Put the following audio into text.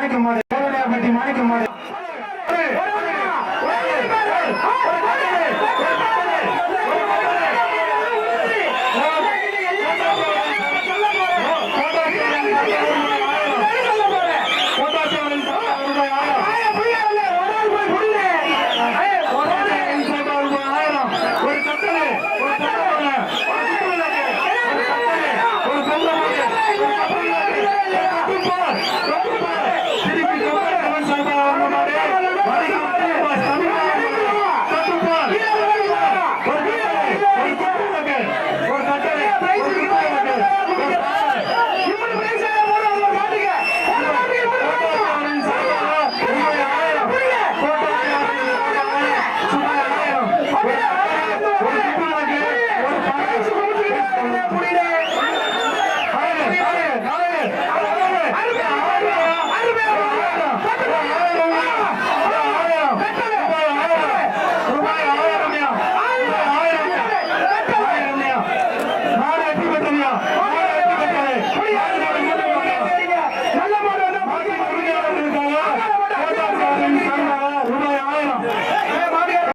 மாணிக்கம் மாடு கோவிலாப்பட்டி மாணிக்கம் மாடு Thank you.